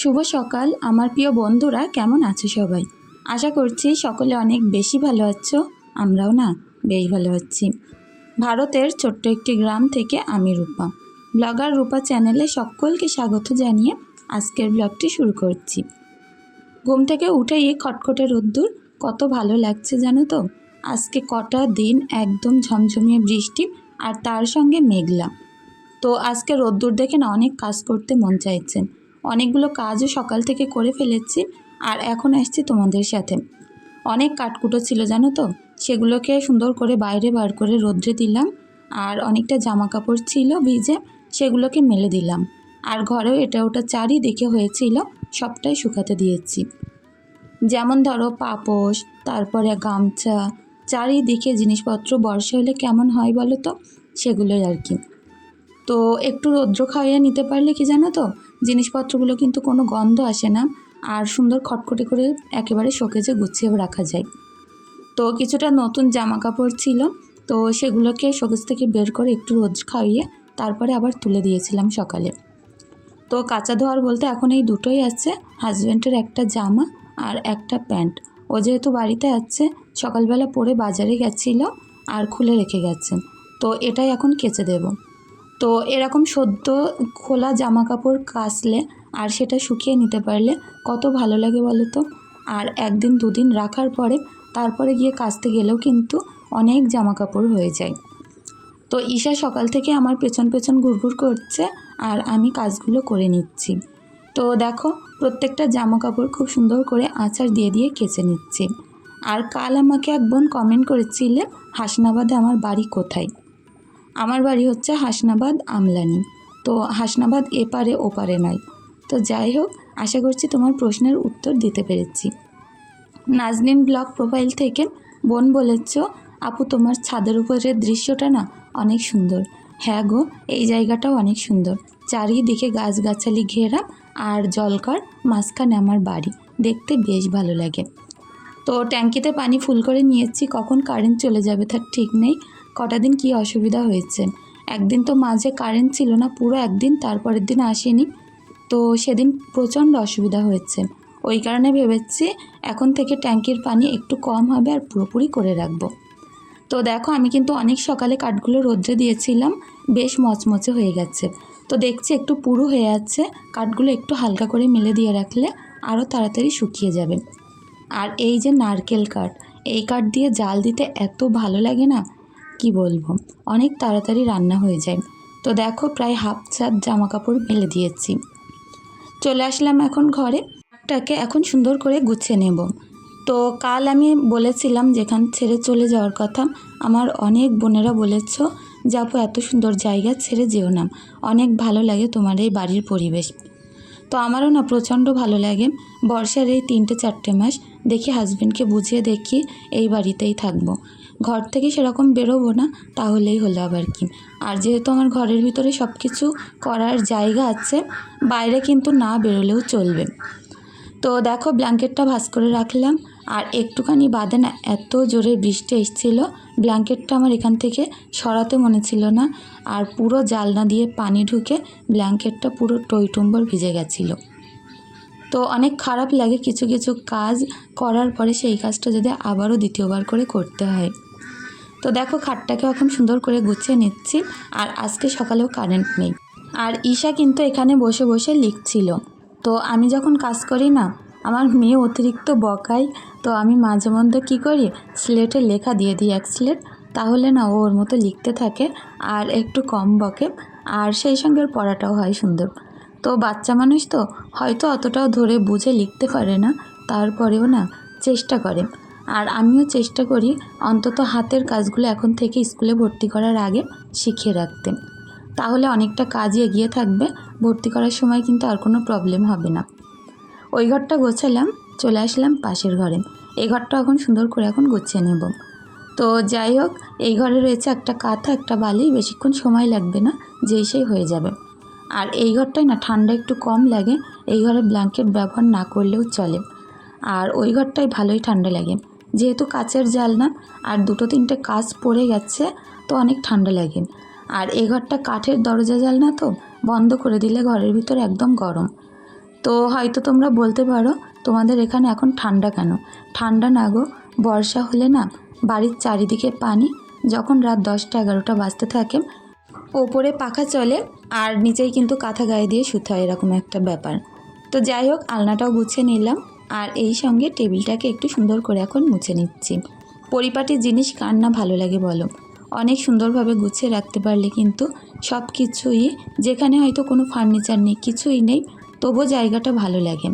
শুভ সকাল, আমার প্রিয় বন্ধুরা, কেমন আছো সবাই? আশা করছি সকলে অনেক বেশি ভালো আছো, আমরাও না বেশ ভালো আছি। ভারতের ছোট্ট একটি গ্রাম থেকে আমি রূপা। ব্লগার রূপা চ্যানেলে সকলকে স্বাগত জানিয়ে আজকের ব্লগটি শুরু করছি। ঘুম থেকে উঠেই খটখটে রোদ্দুর, কত ভালো লাগছে জানো তো? আজকে কটা দিন একদম ঝমঝমিয়ে বৃষ্টি আর তার সঙ্গে মেঘলা। তো আজকে রোদ্দুর দেখে না অনেক কাজ করতে মন চাইছে। অনেকগুলো কাজও সকাল থেকে করে ফেলেছি আর এখন আসছি তোমাদের সাথে। অনেক কাঠকুটো ছিল, জানো তো? সেগুলোকে সুন্দর করে বাইরে বার করে রোদ্রে দিলাম আর অনেকটা জামা কাপড় ছিল ভিজে সেগুলোকে মেলে দিলাম। আর ঘরেও এটা ওটা চারিদিকে হয়েছিল, সবটাই শুকাতে দিয়েছি। যেমন ধরো পাপোশ, তারপরে গামছা, চারিদিকে জিনিসপত্র বর্ষা হলে কেমন হয় বলো তো? সেগুলোই আর কি। তো একটু রৌদ্র খাইয়ে নিতে পারলে কি জানো তো? জিনিসপত্রগুলো কিন্তু কোনো গন্ধ আসে না আর সুন্দর খটখটে করে একেবারে শোকেজে গুছিয়ে রাখা যায়। তো কিছুটা নতুন জামা কাপড় ছিল, তো সেগুলোকে শোকেজ থেকে বের করে একটু রোজ খাইয়ে তারপরে আবার তুলে দিয়েছিলাম সকালে। তো কাঁচা ধোয়ার বলতে এখন এই দুটোই আছে হাজব্যান্ডের একটা জামা আর একটা প্যান্ট। ও যেহেতু বাড়িতে আছে, সকালবেলা পরে বাজারে গেছিল আর খুলে রেখে গেছে। তো এটাই এখন কেচে দেবো। তো এরকম সদ্য খোলা জামা কাপড় কাচলে আর সেটা শুকিয়ে নিতে পারলে কত ভালো লাগে বলো তো? আর একদিন দুদিন রাখার পরে তারপরে গিয়ে কাচতে গেলেও কিন্তু অনেক জামা কাপড় হয়ে যায়। তো ঈশা সকাল থেকে আমার পেছন পেছন ঘুরঘুর করছে আর আমি কাজগুলো করে নিচ্ছি। তো দেখো প্রত্যেকটা জামা কাপড় খুব সুন্দর করে আচার দিয়ে দিয়ে কেচে নিচ্ছি। আর কাল আমাকে এক বোন কমেন্ট করেছিলে, হাসনাবাদে আমার বাড়ি কোথায়? আমার বাড়ি হচ্ছে হাসনাবাদ আমলানি। তো হাসনাবাদ এপারে ওপারে নয়। তো যাই হোক, আশা করছি তোমার প্রশ্নের উত্তর দিতে পেরেছি। নাজনিন ব্লগ প্রোফাইল থেকে বোন বলেছ, আপু, তোমার ছাদের উপরের দৃশ্যটা না অনেক সুন্দর। হ্যাঁ গো, এই জায়গাটাও অনেক সুন্দর। চারিদিকে গাছগাছালি ঘেরা আর জলকার মাঝখানে আমার বাড়ি। দেখতে বেশ ভালো লাগে। তো ট্যাঙ্কিতে পানি ফুল করে নিয়েছি, কখন কারেন্ট চলে যাবে তার ঠিক নেই। কটা দিন কী অসুবিধা হয়েছে? একদিন তো মাঝে কারেন্ট ছিল না, পুরো একদিন, তারপরের দিন আসেনি। তো সেদিন প্রচণ্ড অসুবিধা হয়েছে। ওই কারণে ভেবেছি এখন থেকে ট্যাঙ্কির পানি একটু কম হবে আর পুরোপুরি করে রাখব। তো দেখো, আমি কিন্তু অনেক সকালে কাঠগুলো রোদ্রে দিয়েছিলাম, বেশ মচমচে হয়ে গেছে। তো দেখছি একটু পুরো হয়ে যাচ্ছে কাঠগুলো একটু হালকা করে মেলে দিয়ে রাখলে আরও তাড়াতাড়ি শুকিয়ে যাবে। আর এই যে নারকেল কাঠ, এই কাঠ দিয়ে জাল দিতে এত ভালো লাগে না? কি বলব? অনেক তাড়াতাড়ি রান্না হয়ে যায়। তো দেখো প্রায় হাফ চার জামা কাপড় মেলে দিয়েছি। চলে আসলাম এখন ঘরে। টাকে এখন সুন্দর করে গুছিয়ে নেব। তো কাল আমি বলেছিলাম যেখান ছেড়ে চলে যাওয়ার কথা, আমার অনেক বোনেরা বলেছ যে, আপু, এত সুন্দর জায়গা ছেড়ে যেও না। অনেক ভালো লাগে তোমার এই বাড়ির পরিবেশ। তো আমারও না প্রচণ্ড ভালো লাগে। বর্ষার এই তিনটে চারটে মাস দেখি হাজব্যান্ডকে বুঝিয়ে দেখি এই বাড়িতেই থাকব। ঘর থেকে সেরকম বেরোবো না, তাহলেই হলো আবার কি। আর যেহেতু আমার ঘরের ভিতরে সব কিছু করার জায়গা আছে, বাইরে কিন্তু না বেরোলেও চলবে। তো দেখো, ব্ল্যাঙ্কেটটা ভাস করে রাখলাম। আর একটুখানি বাদে না, এত জোরে বৃষ্টি এসছিল, ব্ল্যাঙ্কেটটা আমার এখান থেকে সরাতে মনে ছিল না। আর পুরো জালনা দিয়ে পানি ঢুকে ব্ল্যাঙ্কেটটা পুরো টইটুম্বর ভিজে গেছিল। তো অনেক খারাপ লাগে কিছু কিছু কাজ করার পরে সেই কাজটা যদি আবারও দ্বিতীয়বার করে করতে হয়। তো দেখো খাটটাকে এখন সুন্দর করে গুছিয়ে নিচ্ছি, আর আজকে সকালেও কারেন্ট নেই। আর ঈশা কিন্তু এখানে বসে বসে লিখছিল। তো আমি যখন কাজ করি না, আমার মেয়ে অতিরিক্ত বকাই তো আমি মাঝে মধ্যে কী করি স্লেটে লেখা দিয়ে দিই এক স্লেট তাহলে না ওর মতো লিখতে থাকে, আর একটু কম বকে, আর সেই সঙ্গে পড়াটাও হয় সুন্দর। তো বাচ্চা মানুষ তো হয়তো অতটাও ধরে বুঝে লিখতে পারে না, তারপরেও না চেষ্টা করে। আর আমিও চেষ্টা করি অন্তত হাতের কাজগুলো এখন থেকে স্কুলে ভর্তি করার আগে শিখিয়ে রাখতে। তাহলে অনেকটা কাজই এগিয়ে থাকবে, ভর্তি করার সময় কিন্তু আর কোনো প্রবলেম হবে না। ওই ঘরটা গোছালাম, চলে আসলাম পাশের ঘরে। এই ঘরটা এখন সুন্দর করে এখন গুছিয়ে নেব। তো যাই হোক, এই ঘরে রয়েছে একটা কাঁথা, একটা বালি, বেশিক্ষণ সময় লাগবে না, যেই সেই হয়ে যাবে। আর এই ঘরটায় না ঠান্ডা একটু কম লাগে, এই ঘরে ব্ল্যাঙ্কেট ব্যবহার না করলেও চলে। আর ওই ঘরটায় ভালোই ঠান্ডা লাগে। যেহেতু কাচের জাল না, আর দুটো তিনটে কাজ পড়ে গেছে, তো অনেক ঠান্ডা লাগে। আর এ ঘরটা কাঠের দরজা জাল না তো, বন্ধ করে দিলে ঘরের ভিতর একদম গরম। তো হয়তো তোমরা বলতে পারো, তোমাদের এখানে এখন ঠান্ডা কেন? ঠান্ডা না গো, বর্ষা হলে না, বাড়ির চারিদিকে পানি, যখন রাত দশটা এগারোটা বাজতে থাকে, ওপরে পাখা চলে, আর নিচেই কিন্তু কাঁথা গায়ে দিয়ে শুতে হয়, এরকম একটা ব্যাপার। তো যাই হোক, আলনাটাও গুছিয়ে নিলাম। আর এই সঙ্গে টেবিলটাকে একটু সুন্দর করে এখন মুছে নিচ্ছি। পরিপাটি জিনিস কার না ভালো লাগে বলো? অনেক সুন্দরভাবে গুছিয়ে রাখতে পারলে কিন্তু সব কিছুই যেখানে হয়তো কোনো ফার্নিচার নেই, কিছুই নেই, তবুও জায়গাটা ভালো লাগে।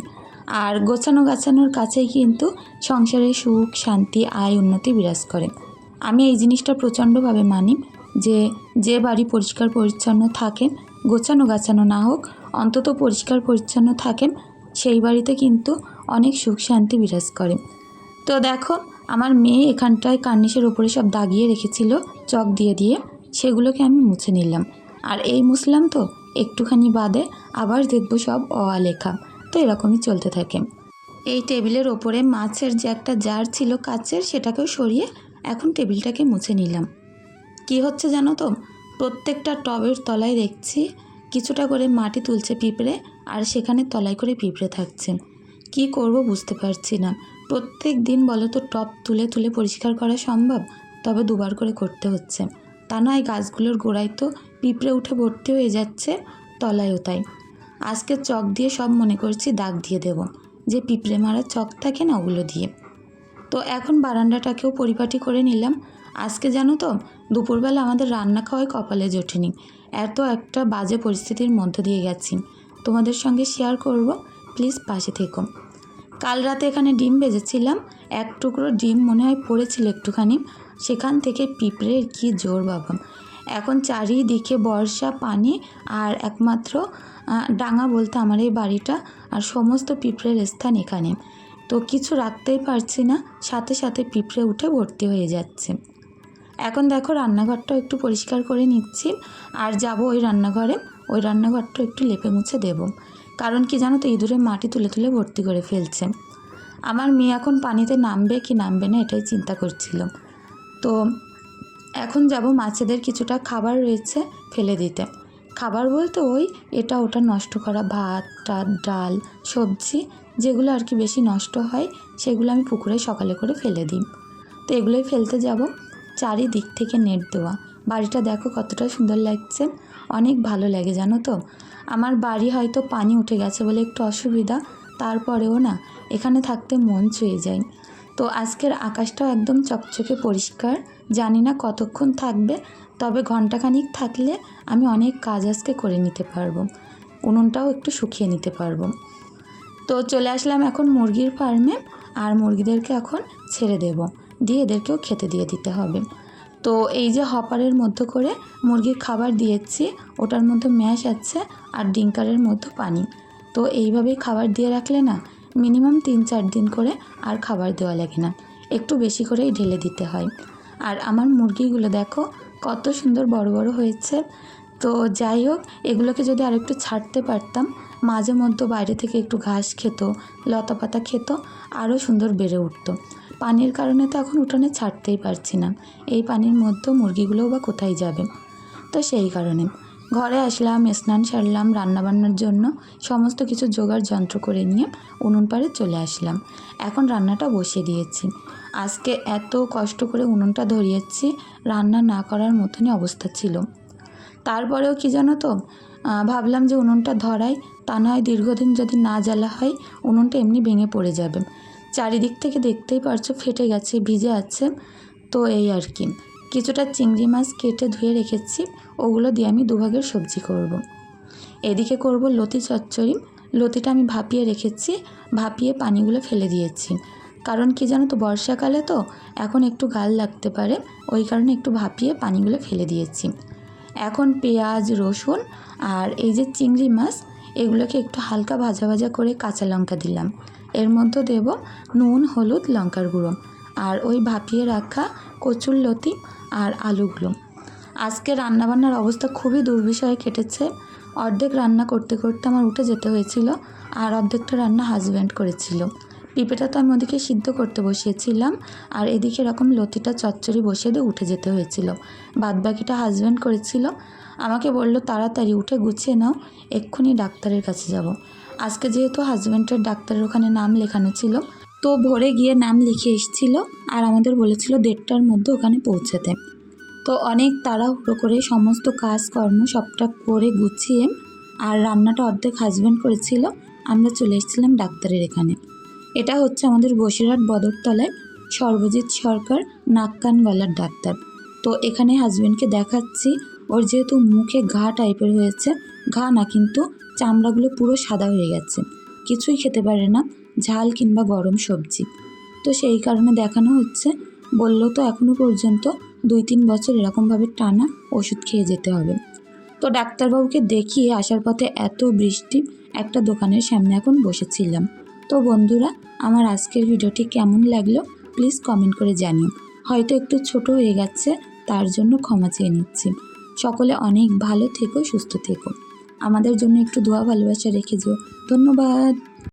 আর গোছানো গাছানোর কাছেই কিন্তু সংসারে সুখ, শান্তি, আয়, উন্নতি বিরাজ করে। আমি এই জিনিসটা প্রচণ্ডভাবে মানি যে যে বাড়ি পরিষ্কার পরিচ্ছন্ন থাকে গোছানো গাছানো না হোক, অন্তত পরিষ্কার পরিচ্ছন্ন থাকেন, সেই বাড়িতে কিন্তু অনেক সুখ শান্তি বিরাজ করে। তো দেখো, আমার মেয়ে এখানটায় কার্নিশের উপরে সব দাগিয়ে রেখেছিল, চক দিয়ে দিয়ে। সেগুলোকে আমি মুছে নিলাম। আর এই মুছলাম তো, একটুখানি বাদে আবার দেখব সব অয়া লেখা তো এরকমই চলতে থাকে। এই টেবিলের ওপরে মাছের যে একটা জার ছিল কাচের, সেটাকেও সরিয়ে এখন টেবিলটাকে মুছে নিলাম। কি হচ্ছে জানো তো? প্রত্যেকটা টবের তলায় দেখছি, কিছুটা করে মাটি তুলছে পিঁপড়ে, আর সেখানে তলায় করে পিঁপড়ে থাকছে। কি করব বুঝতে পারছি না। প্রত্যেক দিন বলো তো টব তুলে তুলে পরিষ্কার করা সম্ভব? তবে দুবার করে করতে হচ্ছে। তা নয় গাছগুলোর গোড়ায় তো পিঁপড়ে উঠে ভর্তি হয়ে যাচ্ছে, তলায়ও তাই। আজকে চক দিয়ে সব মনে করছি দাগ দিয়ে দেব। যে পিঁপড়ে মারা চক থাকে না ওগুলো দিয়ে। তো এখন বারান্দাটাকেও পরিপাটি করে নিলাম। আজকে জানো তো, দুপুরবেলা আমাদের রান্না খাওয়াই কপালে জোটেনি এত একটা বাজে পরিস্থিতির মধ্য দিয়ে গেছি। তোমাদের সঙ্গে শেয়ার করব প্লিজ পাশে থেকো। কাল রাতে এখানে ডিম ভেজেছিলাম। এক টুকরো ডিম মনে হয় পড়েছিল একটুখানি। সেখান থেকে পিঁপড়ের কি জোর বাবা। এখন চারিদিকে বর্ষা, পানি আর একমাত্র ডাঙা বলতে আমার এই বাড়িটা আর সমস্ত পিঁপড়ের স্থান এখানে। তো কিছু রাখতেই পারছি না, সাথে সাথে পিঁপড়ে উঠে ভর্তি হয়ে যাচ্ছে। এখন দেখো রান্নাঘরটাও একটু পরিষ্কার করে নিচ্ছি। আর যাব ওই রান্নাঘরে, ওই রান্নাঘরটা একটু লেপে মুছে দেব। কারণ কি জানো তো, ইঁদুরে মাটি তুলে তুলে ভর্তি করে ফেলছে। আমার মেয়ে এখন পানিতে নামবে কি নামবে না এটাই চিন্তা করছিল। তো এখন যাব মাছেদের কিছুটা খাবার রয়েছে ফেলে দিতে। খাবার বলতে ওই এটা ওটা নষ্ট করা ভাত টাত ডাল, সবজি যেগুলো আর কি বেশি নষ্ট হয়, সেগুলো আমি পুকুরে সকালে করে ফেলে দিই। তো এগুলোই ফেলতে যাব। চারিদিক থেকে নেট দেওয়া। বাড়িটা দেখো কতটা সুন্দর লাগছে। অনেক ভালো লাগে, জানো তো? আমার বাড়ি হয়তো পানি উঠে গেছে বলে একটু অসুবিধা, তারপরেও না, এখানে থাকতে মন ছুঁয়ে যায়। তো আজকের আকাশটাও একদম চকচকে পরিষ্কার, জানি না কতক্ষণ থাকবে, তবে ঘন্টাখানিক থাকলে আমি অনেক কাজ আজকে করে নিতে পারব। উনুনটাও একটু শুকিয়ে নিতে পারব। তো চলে আসলাম এখন মুরগির ফার্মে, আর মুরগিদেরকে এখন ছেড়ে দেব। দিয়ে এদেরকেও খেতে দিয়ে দিতে হবে। তো এই যে হপারের মধ্যে করে মুরগির খাবার দিয়েছি, ওটার মধ্যে ম্যাশ আছে আর ডিঙ্কারের মধ্যে পানি। তো এইভাবেই খাবার দিয়ে রাখলে না, মিনিমাম তিন চার দিন করে আর খাবার দেওয়া লাগে না। একটু বেশি করেই ঢেলে দিতে হয়। আর আমার মুরগিগুলো দেখো, কত সুন্দর বড় বড় হয়েছে। তো যাই হোক, এগুলোকে যদি আরেকটু ছাড়তে পারতাম, মাঝে মধ্যে বাইরে থেকে একটু ঘাস খেত লতা পাতা খেত, আরও সুন্দর বেড়ে উঠতো। পানির কারণে তো এখন উঠোনে ছাড়তেই পারছি না। এই পানির মধ্যে মুরগিগুলোও বা কোথায় যাবে? তো সেই কারণে। ঘরে আসলাম, স্নান সারলাম, রান্নাবান্নার জন্য সমস্ত কিছু জোগাড় যন্ত্র করে নিয়ে উনুন পাড়ে চলে আসলাম। এখন রান্নাটা বসিয়ে দিয়েছি। আজকে এত কষ্ট করে উনুনটা ধরিয়েছি, রান্না না করার মতনই অবস্থা ছিল। তারপরেও কি জানো তো ভাবলাম যে উনুনটা ধরাই, তা নয় দীর্ঘদিন যদি না জ্বালা হয়, উনুনটা এমনি ভেঙে পড়ে যাবে। চারিদিক থেকে দেখতেই পারছ ফেটে গেছে, ভিজে আছে। তো এই আর কি। কিছুটা চিংড়ি মাছ কেটে ধুয়ে রেখেছি, ওগুলো দিয়ে আমি দুভাগের সবজি করব। এদিকে করব লতি চচ্চড়ি। লতিটা আমি ভাপিয়ে রেখেছি, ভাপিয়ে পানিগুলো ফেলে দিয়েছি। কারণ কি জানো তো, বর্ষাকালে তো এখন একটু গাল লাগতে পারে, ওই কারণে একটু ভাপিয়ে পানিগুলো ফেলে দিয়েছি। এখন পেঁয়াজ, রসুন আর এই যে চিংড়ি মাছ, এগুলোকে একটু হালকা ভাজা ভাজা করে কাঁচা লঙ্কা দিলাম। এর মধ্যে দেব নুন, হলুদ, লঙ্কার গুঁড়ো আর ওই ভাপিয়ে রাখা কচুর লতি আর আলুগুলো আজকে রান্নাবান্নার অবস্থা খুবই দুর্বিষয়ে কেটেছে। অর্ধেক রান্না করতে করতে আমার উঠে যেতে হয়েছিল আর অর্ধেকটা রান্না হাজব্যান্ড করেছিল। পিঁপেটা তো আমি ওদিকে সিদ্ধ করতে বসিয়েছিলাম আর এদিকে এরকম লতিটা চচ্চড়ি বসিয়ে দিয়ে উঠে যেতে হয়েছিল। বাদবাকিটা হাজব্যান্ড করেছিল আমাকে বলল, তাড়াতাড়ি উঠে গুছিয়ে নাও, এক্ষুনি ডাক্তারের কাছে যাব। আজকে যেহেতু হাজব্যান্ডের ডাক্তারের ওখানে নাম লেখানো ছিল, তো ভোরে গিয়ে নাম লিখে এসেছিল আর আমাদের বলেছিল দেড়টার মধ্যে ওখানে পৌঁছাতে। তো অনেক তাড়াহুড়ো করে সমস্ত কাজকর্ম সবটা করে গুছিয়ে আর রান্নাটা অর্ধেক হাজব্যান্ড করেছিল, আমরা চলে এসেছিলাম ডাক্তারের এখানে। এটা হচ্ছে আমাদের বসিরহাট বদরতলায় সর্বজিৎ সরকার নাক কান গলার ডাক্তার। তো এখানে হাজব্যান্ডকে দেখাচ্ছি ওর যেহেতু মুখে ঘা টাইপের হয়েছে, ঘা না, কিন্তু চামড়াগুলো পুরো সাদা হয়ে গেছে। কিছুই খেতে পারে না, ঝাল কিংবা গরম সবজি। তো সেই কারণে দেখানো হচ্ছে, বলল তো এখনও পর্যন্ত দুই তিন বছর এরকমভাবে টানা ওষুধ খেয়ে যেতে হবে। তো ডাক্তারবাবুকে দেখিয়ে আসার পথে এত বৃষ্টি, একটা দোকানের সামনে এখন বসেছিলাম। তো বন্ধুরা, আমার আজকের ভিডিওটি কেমন লাগল প্লিজ কমেন্ট করে জানিও। হয়তো একটু ছোট হয়ে গেছে, তার জন্য ক্ষমা চেয়ে নিচ্ছি। সকলে অনেক ভালো থেকো সুস্থ থেকো। আমাদের জন্য একটু দোয়া ভালোবাসা রেখে যেও ধন্যবাদ।